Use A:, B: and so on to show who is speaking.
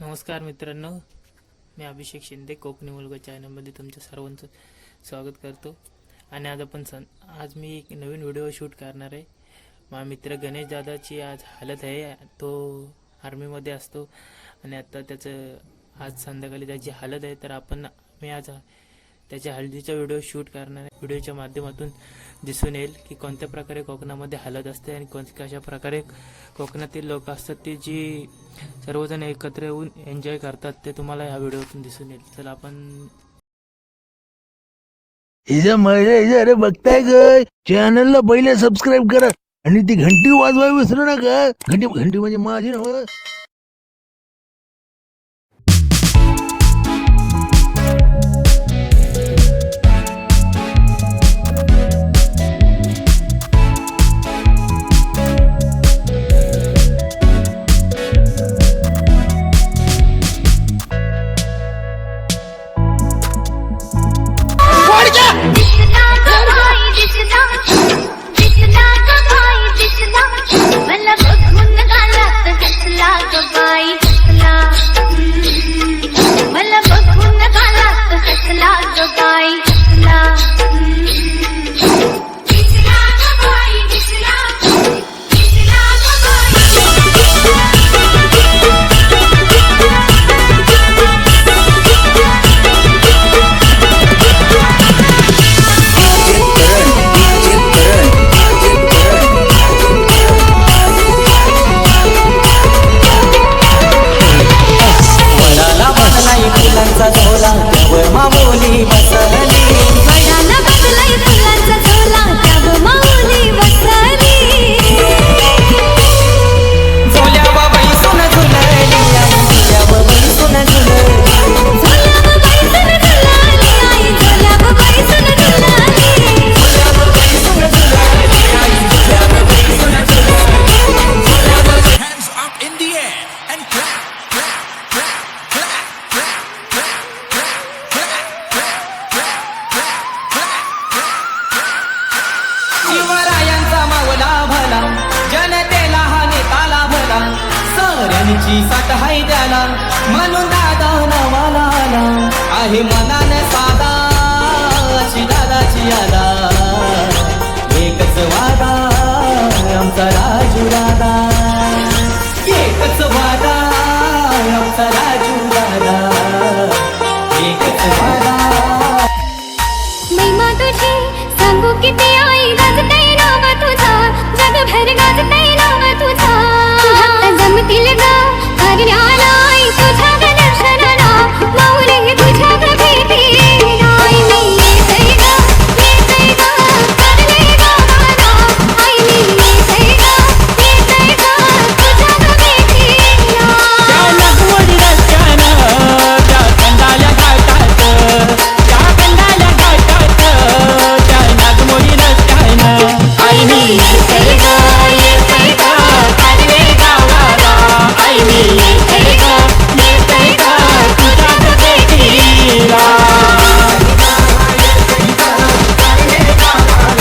A: नमस्कार मित्रांनो मी अभिषेक शिंदे कोकणी मुलगा चॅनलमध्ये तुमच्या सर्वांचं स्वागत करतो. आणि आज आपण सं आज मी एक नवीन व्हिडिओ शूट करणार आहे. माझा मित्र गणेश दादाची आज हालत आहे. तो आर्मीमध्ये असतो. आणि आता त्याचं आज संध्याकाळी त्याची हालत आहे. तर आपण मी आज त्याच्या हळदीचा व्हिडिओ शूट करणार व्हिडिओच्या माध्यमातून दिसून येईल की कोणत्या प्रकारे कोकणामध्ये हालत असते आणि कोण कशा प्रकारे कोकणातील लोक असतात ते जी सर्वजण एकत्र येऊन एन्जॉय करतात ते तुम्हाला ह्या व्हिडिओतून दिसून येईल. चला आपण
B: अरे बघताय ग. चॅनलला पहिले सबस्क्राईब करा. आणि ती घंटी वाजवाय विसरू नका. घंटी घंटी म्हणजे माझी
C: शिवरायांचा मावला भला जनतेला हा नेताला भला. साऱ्यांची साथ हाय त्याला म्हणून दादा नवाला आला. आहे मना